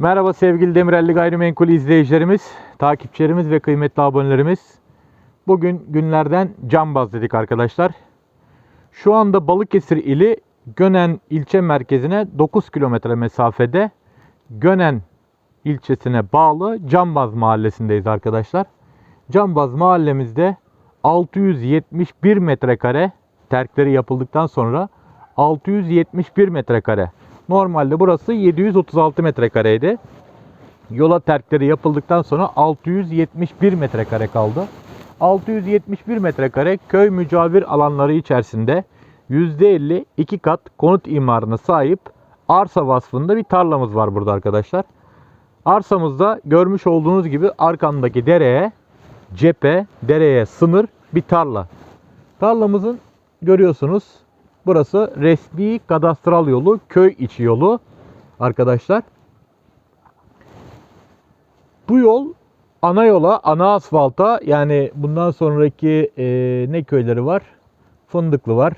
Merhaba sevgili Demirelli Gayrimenkul izleyicilerimiz, takipçilerimiz ve kıymetli abonelerimiz. Bugün günlerden cambaz dedik arkadaşlar. Şu anda Balıkesir ili Gönen ilçe merkezine 9 kilometre mesafede Gönen ilçesine bağlı Cambaz mahallesindeyiz arkadaşlar. Cambaz mahallemizde 671 metrekare terkleri yapıldıktan sonra 671 metrekare. Normalde burası 736 metrekareydi. Yola terkleri yapıldıktan sonra 671 metrekare kaldı. 671 metrekare köy mücavir alanları içerisinde %50 iki kat konut imarına sahip arsa vasfında bir tarlamız var burada arkadaşlar. Arsamızda görmüş olduğunuz gibi arkamdaki dereye cephe, dereye sınır bir tarla. Tarlamızın görüyorsunuz burası resmi kadastral yolu, köy içi yolu arkadaşlar. Bu yol ana yola, ana asfalta yani bundan sonraki e, ne köyleri var? Fındıklı var.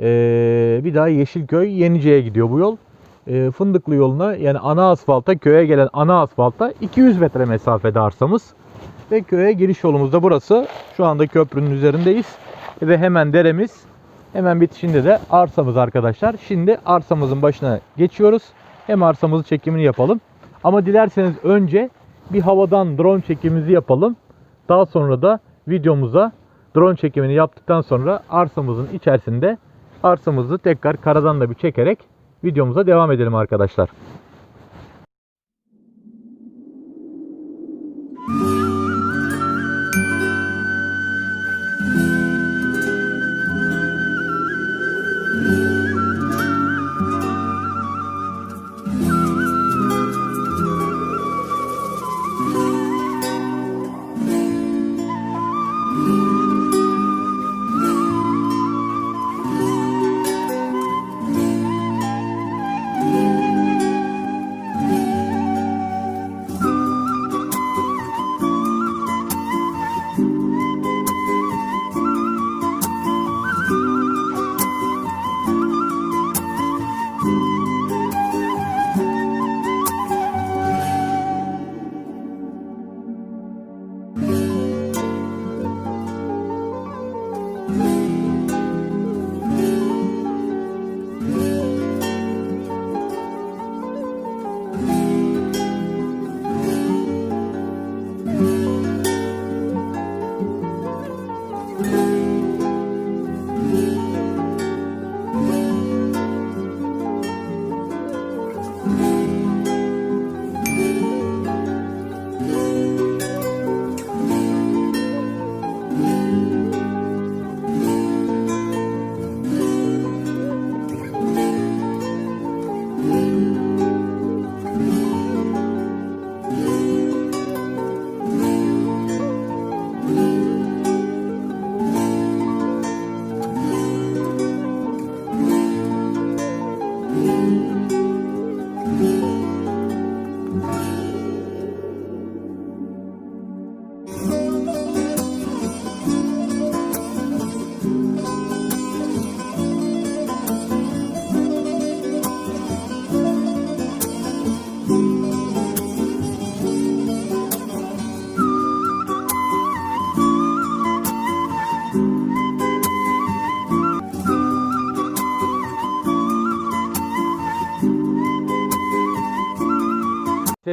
E, bir daha Yeşilköy, Yenice'ye gidiyor bu yol. E, Fındıklı yoluna yani ana asfalta, köye gelen ana asfalta 200 metre mesafede arsamız. Ve köye giriş yolumuz da burası. Şu anda köprünün üzerindeyiz. Ve hemen deremiz, hemen bitişinde de arsamız arkadaşlar. Şimdi arsamızın başına geçiyoruz. Hem arsamızı çekimini yapalım. Ama dilerseniz önce bir havadan drone çekimimizi yapalım. Daha sonra da videomuza drone çekimini yaptıktan sonra arsamızın içerisinde arsamızı tekrar karadan da bir çekerek videomuza devam edelim arkadaşlar.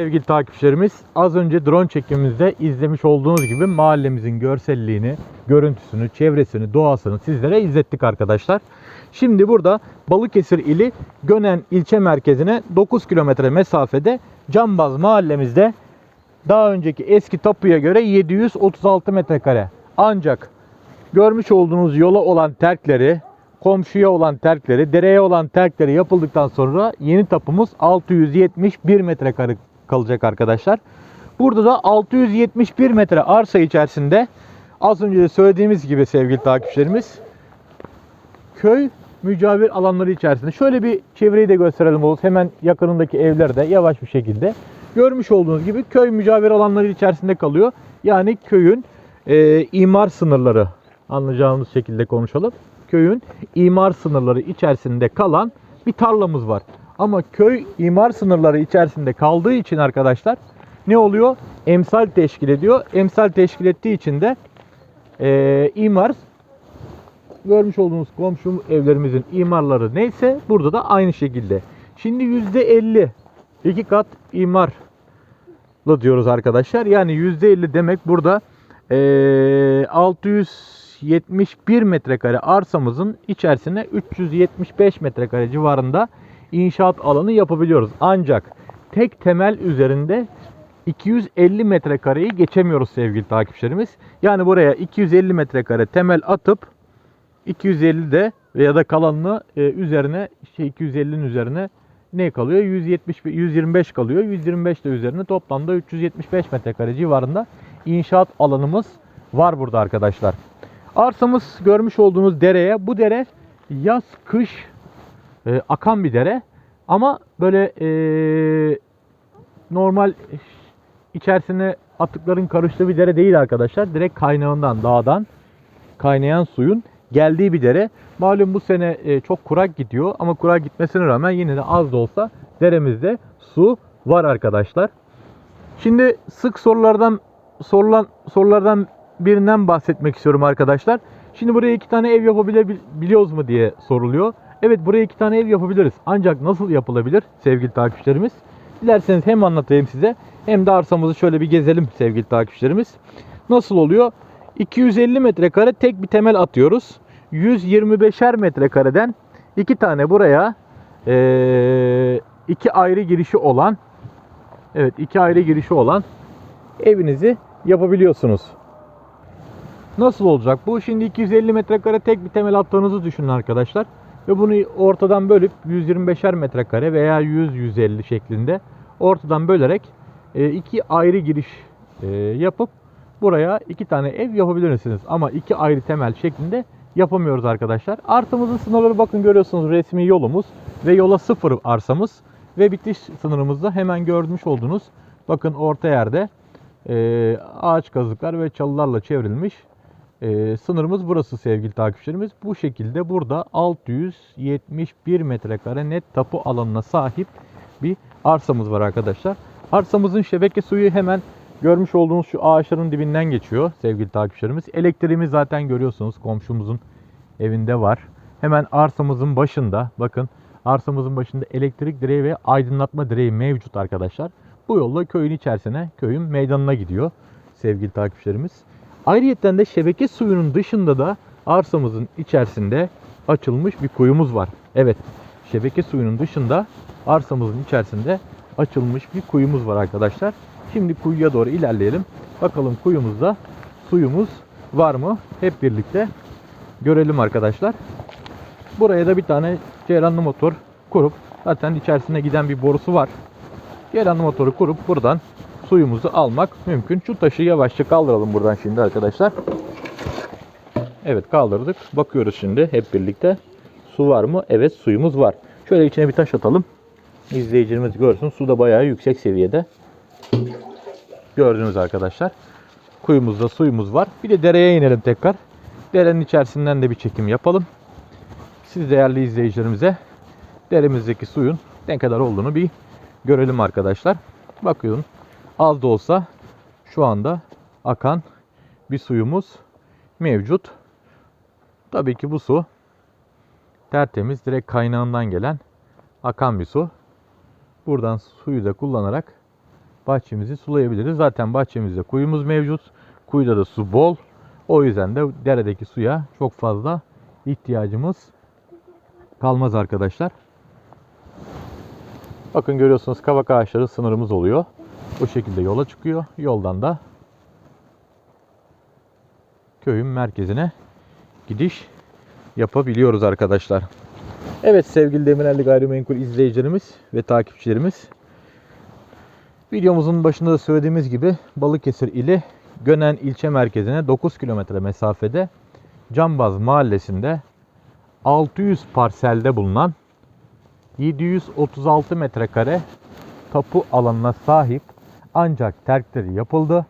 Sevgili takipçilerimiz az önce drone çekimimizde izlemiş olduğunuz gibi mahallemizin görselliğini, görüntüsünü, çevresini, doğasını sizlere izlettik arkadaşlar. Şimdi burada Balıkesir ili Gönen ilçe merkezine 9 kilometre mesafede Cambaz mahallemizde daha önceki eski tapuya göre 736 metrekare. Ancak görmüş olduğunuz yola olan terkleri, komşuya olan terkleri, dereye olan terkleri yapıldıktan sonra yeni tapumuz 671 metrekare kalacak arkadaşlar. Burada da 671 metre arsa içerisinde az önce de söylediğimiz gibi sevgili takipçilerimiz köy mücavir alanları içerisinde. Şöyle bir çevreyi de gösterelim Oğuz. Hemen yakınındaki evlerde yavaş bir şekilde. Görmüş olduğunuz gibi köy mücavir alanları içerisinde kalıyor. Yani köyün e, imar sınırları anlayacağımız şekilde konuşalım. Köyün imar sınırları içerisinde kalan bir tarlamız var. Ama köy imar sınırları içerisinde kaldığı için arkadaşlar ne oluyor? Emsal teşkil ediyor. Emsal teşkil ettiği için de eee, imar görmüş olduğunuz komşu evlerimizin imarları neyse burada da aynı şekilde. Şimdi %50 iki kat imarlı diyoruz arkadaşlar. Yani %50 demek burada eee 671 metrekare arsamızın içerisine 375 metrekare civarında inşaat alanı yapabiliyoruz. Ancak tek temel üzerinde 250 metrekareyi geçemiyoruz sevgili takipçilerimiz. Yani buraya 250 metrekare temel atıp 250 de ya da kalanını e, üzerine şey 250'nin üzerine ne kalıyor? 170 125 kalıyor. 125 de üzerine toplamda 375 metrekare civarında inşaat alanımız var burada arkadaşlar. Arsamız görmüş olduğunuz dereye bu dere yaz kış e, akan bir dere ama böyle e, normal içerisine atıkların karıştığı bir dere değil arkadaşlar. Direkt kaynağından dağdan kaynayan suyun geldiği bir dere. Malum bu sene e, çok kurak gidiyor ama kurak gitmesine rağmen yine de az da olsa deremizde su var arkadaşlar. Şimdi sık sorulardan sorulan sorulardan birinden bahsetmek istiyorum arkadaşlar. Şimdi buraya iki tane ev yapabiliyoruz mu diye soruluyor. Evet buraya iki tane ev yapabiliriz. Ancak nasıl yapılabilir sevgili takipçilerimiz? Dilerseniz hem anlatayım size hem de arsamızı şöyle bir gezelim sevgili takipçilerimiz. Nasıl oluyor? 250 metrekare tek bir temel atıyoruz. 125'er metrekareden iki tane buraya iki ayrı girişi olan evet iki ayrı girişi olan evinizi yapabiliyorsunuz. Nasıl olacak bu? Şimdi 250 metrekare tek bir temel attığınızı düşünün arkadaşlar. Ve bunu ortadan bölüp 125'er metrekare veya 100-150 şeklinde ortadan bölerek e, iki ayrı giriş e, yapıp buraya iki tane ev yapabilirsiniz. Ama iki ayrı temel şeklinde yapamıyoruz arkadaşlar. Arsamızın sınırları bakın görüyorsunuz resmi yolumuz ve yola sıfır arsamız ve bitiş sınırımızda hemen görmüş olduğunuz bakın orta yerde e, ağaç kazıklar ve çalılarla çevrilmiş e, sınırımız burası sevgili takipçilerimiz. Bu şekilde burada 671 metrekare net tapu alanına sahip bir arsamız var arkadaşlar. Arsamızın şebeke suyu hemen görmüş olduğunuz şu ağaçların dibinden geçiyor sevgili takipçilerimiz. Elektriğimiz zaten görüyorsunuz komşumuzun evinde var. Hemen arsamızın başında bakın arsamızın başında elektrik direği ve aydınlatma direği mevcut arkadaşlar. Bu yolla köyün içerisine, köyün meydanına gidiyor sevgili takipçilerimiz. Ayrıyeten de şebeke suyunun dışında da arsamızın içerisinde açılmış bir kuyumuz var. Evet, şebeke suyunun dışında arsamızın içerisinde açılmış bir kuyumuz var arkadaşlar. Şimdi kuyuya doğru ilerleyelim. Bakalım kuyumuzda suyumuz var mı? Hep birlikte görelim arkadaşlar. Buraya da bir tane ceyranlı motor kurup zaten içerisine giden bir borusu var. Ceyranlı motoru kurup buradan suyumuzu almak mümkün. Şu taşı yavaşça kaldıralım buradan şimdi arkadaşlar. Evet kaldırdık. Bakıyoruz şimdi hep birlikte. Su var mı? Evet suyumuz var. Şöyle içine bir taş atalım. İzleyicilerimiz görsün. Su da bayağı yüksek seviyede. Gördünüz arkadaşlar. Kuyumuzda suyumuz var. Bir de dereye inelim tekrar. Derenin içerisinden de bir çekim yapalım. Siz değerli izleyicilerimize deremizdeki suyun ne kadar olduğunu bir görelim arkadaşlar. Bakın az da olsa şu anda akan bir suyumuz mevcut. Tabii ki bu su tertemiz direkt kaynağından gelen akan bir su. Buradan suyu da kullanarak bahçemizi sulayabiliriz. Zaten bahçemizde kuyumuz mevcut. Kuyuda da su bol. O yüzden de deredeki suya çok fazla ihtiyacımız kalmaz arkadaşlar. Bakın görüyorsunuz kavak ağaçları sınırımız oluyor. Bu şekilde yola çıkıyor. Yoldan da köyün merkezine gidiş yapabiliyoruz arkadaşlar. Evet sevgili Demirelli Gayrimenkul izleyicilerimiz ve takipçilerimiz. Videomuzun başında da söylediğimiz gibi Balıkesir ili Gönen ilçe merkezine 9 kilometre mesafede Cambaz mahallesinde 600 parselde bulunan 736 metrekare tapu alanına sahip ancak terkleri yapıldı.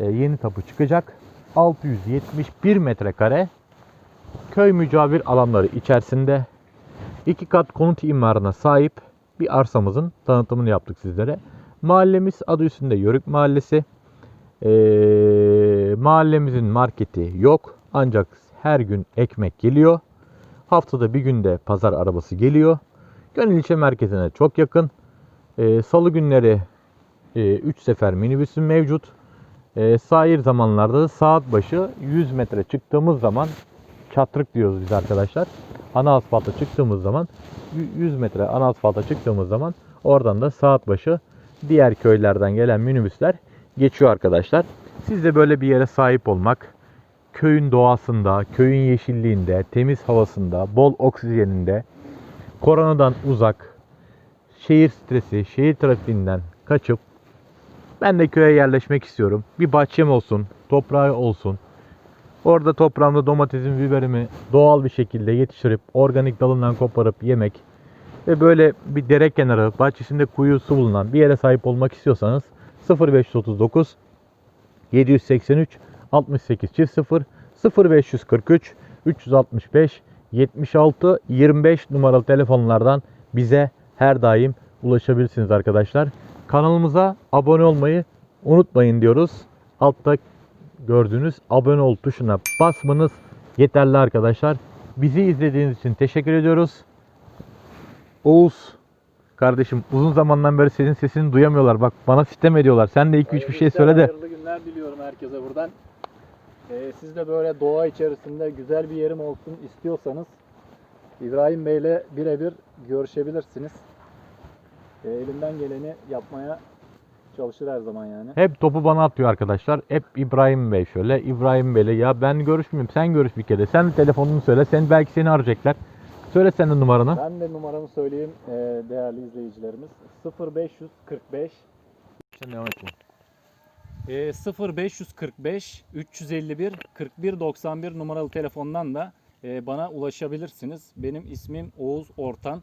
E, yeni tapu çıkacak. 671 metrekare köy mücavir alanları içerisinde iki kat konut imarına sahip bir arsamızın tanıtımını yaptık sizlere. Mahallemiz adı üstünde Yörük Mahallesi. Ee, mahallemizin marketi yok ancak her gün ekmek geliyor. Haftada bir günde pazar arabası geliyor. Gönül ilçe merkezine çok yakın. Ee, Salı günleri 3 sefer minibüsün mevcut. Ee, sahir zamanlarda da saat başı 100 metre çıktığımız zaman çatrık diyoruz biz arkadaşlar. Ana asfalta çıktığımız zaman 100 metre ana asfalta çıktığımız zaman oradan da saat başı diğer köylerden gelen minibüsler geçiyor arkadaşlar. Siz de böyle bir yere sahip olmak, köyün doğasında, köyün yeşilliğinde, temiz havasında, bol oksijeninde, koronadan uzak, şehir stresi, şehir trafiğinden kaçıp ben de köye yerleşmek istiyorum. Bir bahçem olsun, toprağı olsun. Orada toprağımda domatesimi, biberimi doğal bir şekilde yetiştirip organik dalından koparıp yemek ve böyle bir dere kenarı, bahçesinde kuyusu bulunan bir yere sahip olmak istiyorsanız 0539 783 68 çift 0 0543 365 76 25 numaralı telefonlardan bize her daim ulaşabilirsiniz arkadaşlar. Kanalımıza abone olmayı unutmayın diyoruz. Altta gördüğünüz abone ol tuşuna basmanız yeterli arkadaşlar. Bizi izlediğiniz için teşekkür ediyoruz. Oğuz kardeşim uzun zamandan beri senin sesini duyamıyorlar. Bak bana sitem ediyorlar. Sen de 2-3 bir şey söyle de. Hayırlı günler diliyorum herkese buradan. Ee, siz de böyle doğa içerisinde güzel bir yerim olsun istiyorsanız İbrahim Bey'le birebir görüşebilirsiniz. Ee, elimden geleni yapmaya çalışır her zaman yani. Hep topu bana atıyor arkadaşlar. Hep İbrahim Bey şöyle. İbrahim Bey'le ya ben görüşmüyorum. Sen görüş bir kere. Sen de telefonunu söyle. Sen belki seni arayacaklar. Söyle sen de numaranı. Ben de numaramı söyleyeyim ee, değerli izleyicilerimiz. 0545 Sen devam et. E, 0545 351 41 91 numaralı telefondan da e, bana ulaşabilirsiniz. Benim ismim Oğuz Ortan.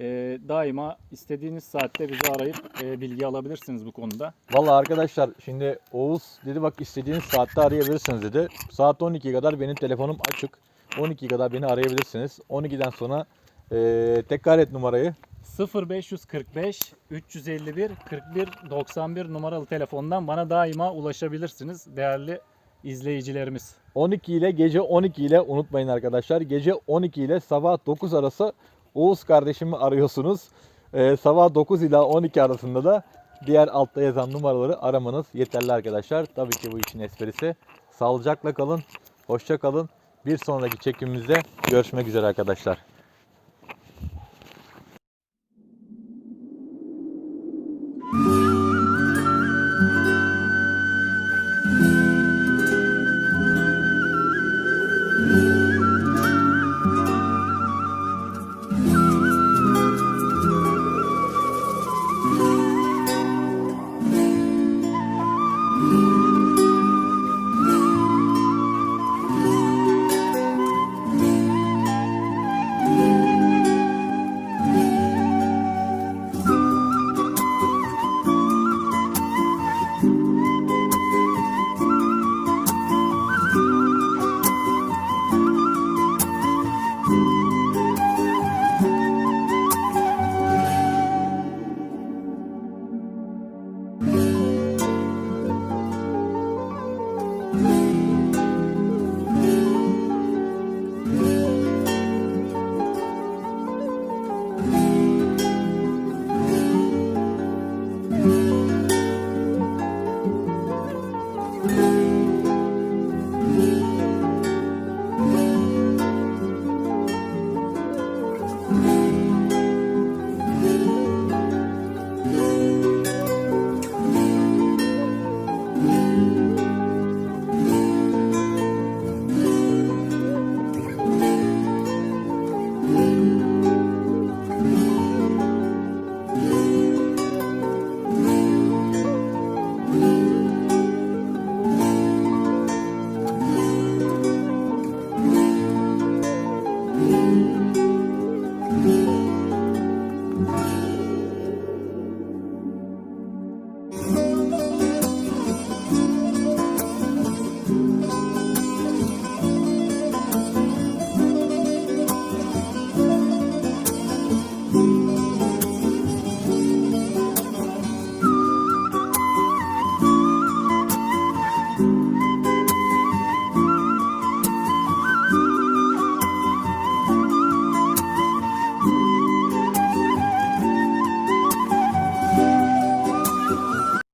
E, daima istediğiniz saatte bizi arayıp e, bilgi alabilirsiniz bu konuda. Valla arkadaşlar şimdi Oğuz dedi bak istediğiniz saatte arayabilirsiniz dedi. Saat 12 kadar benim telefonum açık. 12 kadar beni arayabilirsiniz. 12'den sonra eee tekrar et numarayı. 0545 351 41 91 numaralı telefondan bana daima ulaşabilirsiniz değerli izleyicilerimiz. 12 ile gece 12 ile unutmayın arkadaşlar. Gece 12 ile sabah 9 arası Oğuz kardeşimi arıyorsunuz. Eee, sabah 9 ile 12 arasında da diğer altta yazan numaraları aramanız yeterli arkadaşlar. Tabii ki bu işin esprisi. Sağlıcakla kalın. Hoşça kalın. Bir sonraki çekimimizde görüşmek üzere arkadaşlar.